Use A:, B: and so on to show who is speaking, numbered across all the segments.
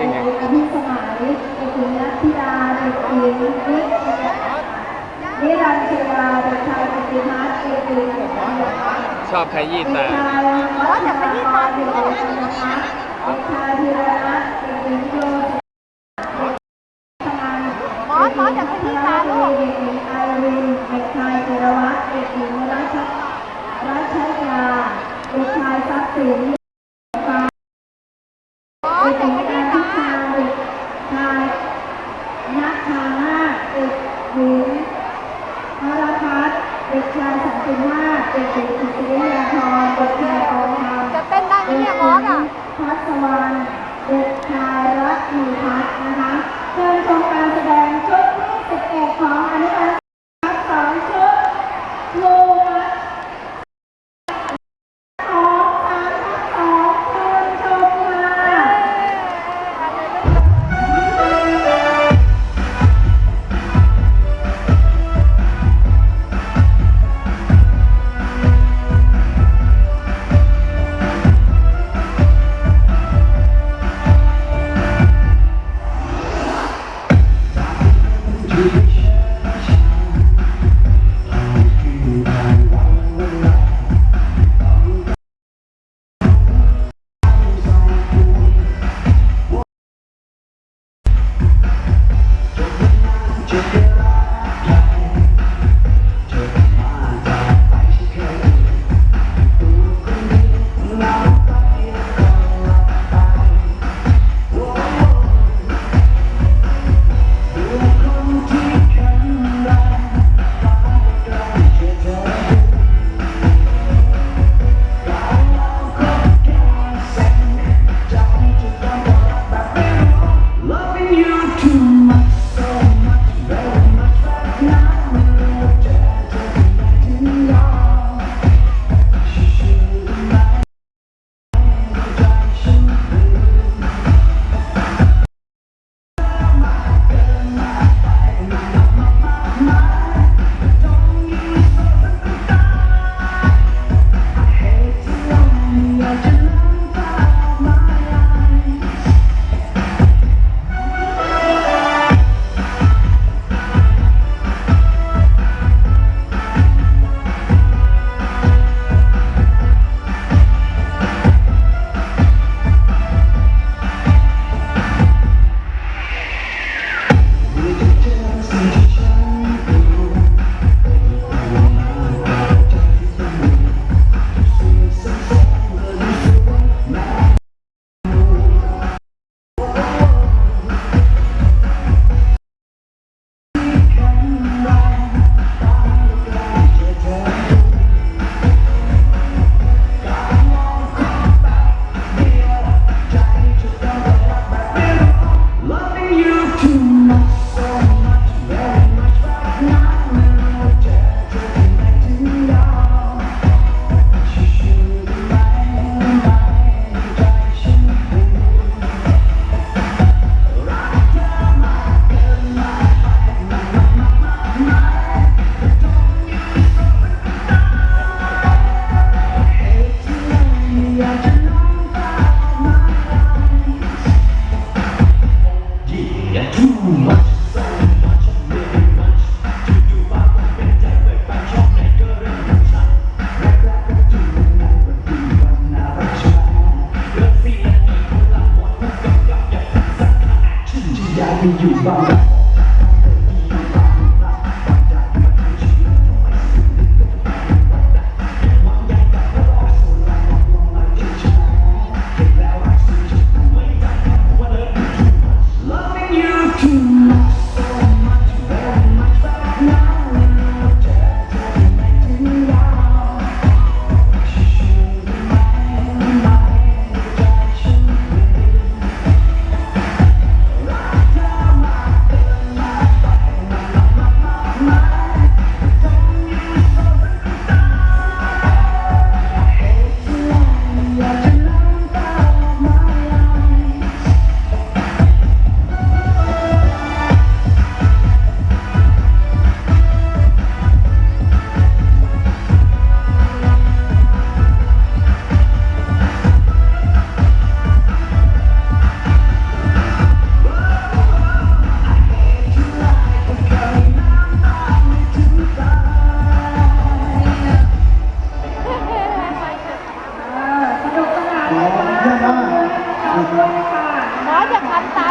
A: เป็นไง
B: อภิสมัยเด็กหญิงนัทธิดาเด็กหญิงนิดนิรันดร์ชยาเด็กชายกิติพัฒน์เด็กหญิง
A: ชอบขยี้ตา
B: ชายวัฒนภาเด็กหญิงนพัฒน์เด็กชายธีรนัทเด็กหญิงโยม
C: อสมอสอย่าขยี้ตาลูก
B: เด็กหญิงไอรินเด็กชายธีรวัตรเด็กหญิงรัชรัชยาเด็กชายทรัพย์สิน
C: มอ
B: เด็
C: ส
B: ก
C: อ
B: ห
C: ย่า
B: ญิง
C: ข
B: กา
C: ยี้
B: รพิ
C: ตา
B: ชาเด็กชายนักชานาเด็กหญิงพรพัฒน์ เด็กชายสันติมาศเด็กหญิงอิสริยาพรเด็กชายโอภา
C: จะเต้นได้ไหมเนี่ยมอสอะ
B: พัศวรรณเด็กชายรัตนีพัฒน์นะคะ อ
D: ยา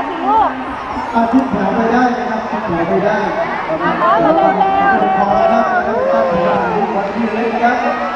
C: สิลูก
E: อาทิตย์แถวไปได้นะครับทิศแถวไปได้
C: อะหมอเร็วๆเร็วๆ
E: พอแล้วนะครับตั้งแต่วันที่เลยนะครับ